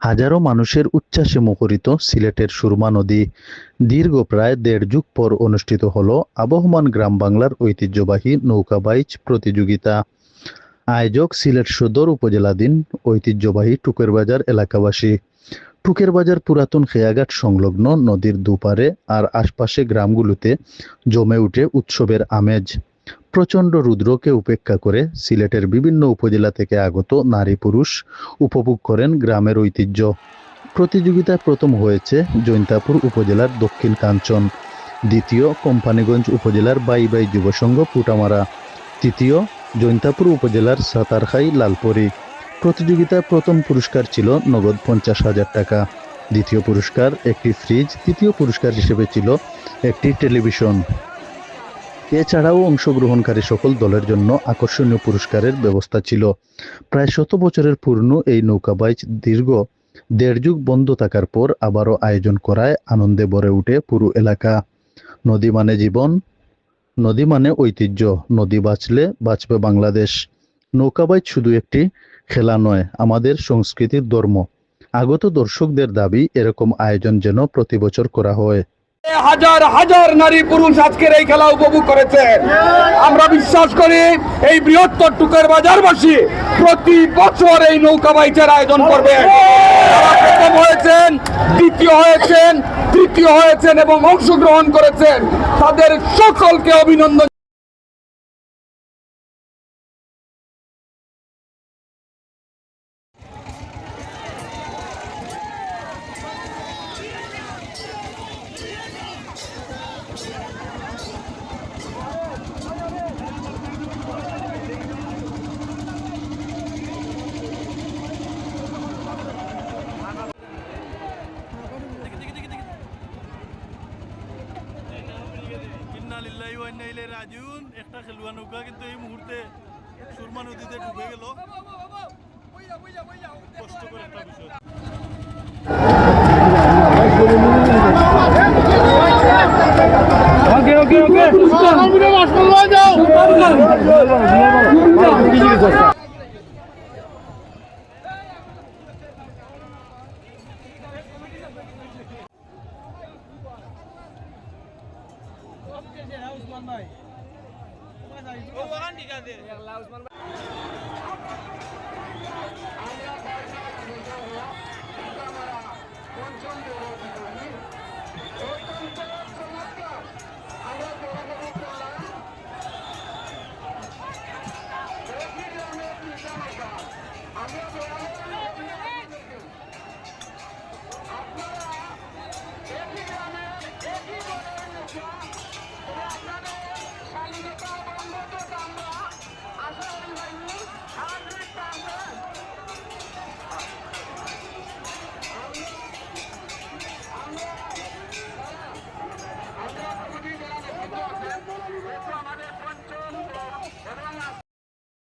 হাজারো মানুষের উচ্ছ্বাসে মুখরিত সিলেটের সুরমা নদী দীর্ঘ প্রায় দেড় যুগ পর অনুষ্ঠিত হল আবহমান গ্রাম বাংলার ঐতিহ্যবাহী নৌকা বাইচ প্রতিযোগিতা। আয়োজক সিলেট সদর উপজেলাধীন ঐতিহ্যবাহী টুকের বাজার এলাকাবাসী। টুকের বাজার পুরাতন খেয়াঘাট সংলগ্ন নদীর দুপারে আর আশপাশে গ্রামগুলোতে জমে উঠে উৎসবের আমেজ। প্রচণ্ড রুদ্রকে উপেক্ষা করে সিলেটের বিভিন্ন উপজেলা থেকে আগত নারী পুরুষ উপভোগ করেন গ্রামের ঐতিহ্য। প্রতিযোগিতায় প্রথম হয়েছে জৈন্তাপুর উপজেলার দক্ষিণ কাঞ্চন, দ্বিতীয় কোম্পানিগঞ্জ উপজেলার বাইবাই যুবসংঘ পুটামারা, তৃতীয় জৈন্তাপুর উপজেলার সাতারখাই লালপরি। প্রতিযোগিতায় প্রথম পুরস্কার ছিল নগদ পঞ্চাশ হাজার টাকা। দ্বিতীয় পুরস্কার একটি ফ্রিজ, তৃতীয় পুরস্কার হিসেবে ছিল একটি টেলিভিশন। এছাড়াও অংশগ্রহণকারী সকল দলের জন্য আকর্ষণীয় পুরস্কারের ব্যবস্থা ছিল। প্রায় শত বছরের পূর্ণ এই নৌকাবাইচ দীর্ঘ দেড় যুগ বন্ধ থাকার পর আবারও আয়োজন করায় আনন্দে ভরে ওঠে পুরো এলাকা। নদী মানে জীবন, নদী মানে ঐতিহ্য, নদী বাঁচলে বাঁচবে বাংলাদেশ। নৌকাবাইচ শুধু একটি খেলা নয়, আমাদের সংস্কৃতির ধর্ম। আগত দর্শকদের দাবি, এরকম আয়োজন যেন প্রতি বছর করা হয়। হাজার হাজার নারী পুরুষ আজকের এই খেলা উপভোগ করেছে। আমরা বিশ্বাস করি এই বৃহত্তর টুকের বাজারবাসী প্রতি বছর এই নৌকা বাইচের আয়োজন করবে। প্রথম হয়েছেন, দ্বিতীয় হয়েছেন, তৃতীয় হয়েছেন এবং অংশগ্রহণ করেছেন। তাদের সকলকে অভিনন্দন ইন্না লিল্লাহি ওয়া ইন্না একটা খেলুয়া নৌকা কিন্তু এই মুহূর্তে সুরমা নদীতে ডুবে গেল কষ্ট করে একটা বিষয় পঞ্চম Thank you.